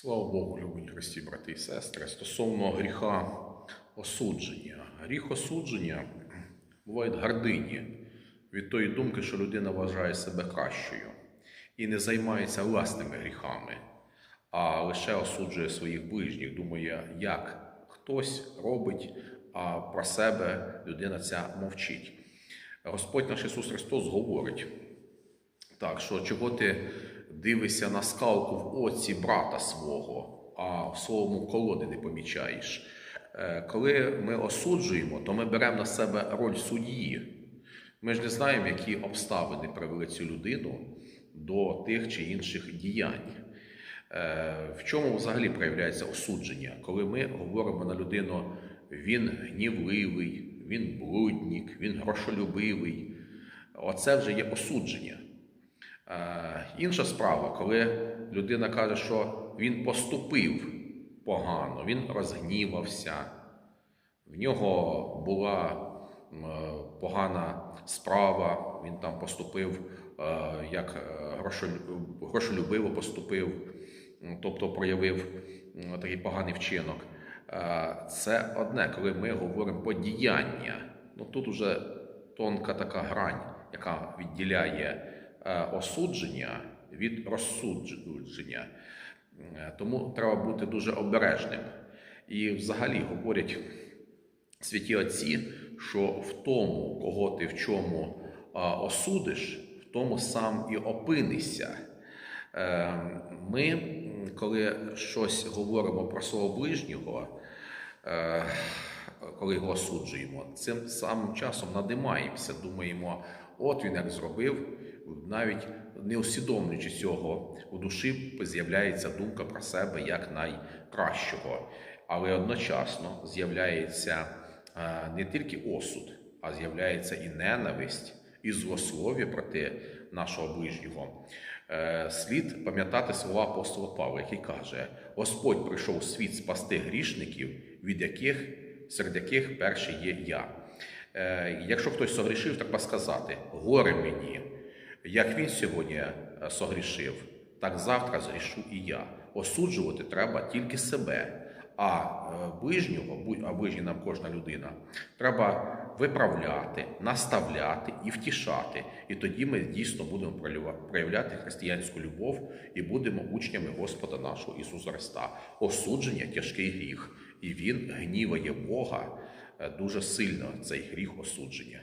Слава Богу, любить Христі, брати і сестри. Стосовно гріха осудження. Гріх осудження буває гордині від тої думки, що людина вважає себе кращою і не займається власними гріхами, а лише осуджує своїх ближніх, думає, як хтось робить, а про себе людина ця мовчить. Господь наш Ісус Христос говорить, так, що чого ти дивишся на скалку в оці брата свого, а в своєму колоди не помічаєш. Е, Коли ми осуджуємо, то ми беремо на себе роль судді. Ми ж не знаємо, які обставини привели цю людину до тих чи інших діянь. Е, В чому взагалі проявляється осудження? Коли ми говоримо на людину, він гнівливий, він блудник, він грошолюбивий. Оце вже є осудження. Е, Інша справа, коли людина каже, що він поступив погано, він розгнівався, в нього була е, погана справа, він там поступив е, як грошолюбиво поступив, тобто проявив такий поганий вчинок. Це одне, коли ми говоримо про діяння. Ну тут уже тонка така грань, яка відділяє осудження від розсудження. Е, Тому треба бути дуже обережним. І взагалі говорять святі отці, що в тому, кого ти в чому осудиш, в тому сам і опинишся. Е, Ми, коли щось говоримо про свого ближнього, е, коли його осуджуємо, цим самим часом надимаємося, думаємо, от він як зробив, навіть не усвідомлюючи цього, у душі з'являється думка про себе як найкращого, але одночасно з'являється е, не тільки осуд, а з'являється і ненависть, і злослов'я проти нашого ближнього. Е, Слід пам'ятати слова апостола Павла, який каже: Господь прийшов у світ спасти грішників, від яких серед яких перший є я. Е, Якщо хтось согрішив, треба сказати: горе мені, як він сьогодні е, согрішив, так завтра згрішу і я. Осуджувати треба тільки себе. А е, ближнього, а ближній нам кожна людина, треба виправляти, наставляти і втішати. І тоді ми дійсно будемо проявля- проявляти християнську любов і будемо учнями Господа нашого Ісуса Христа. Осудження тяжкий гріх, і Він гніває Бога е, дуже сильно, цей гріх осудження.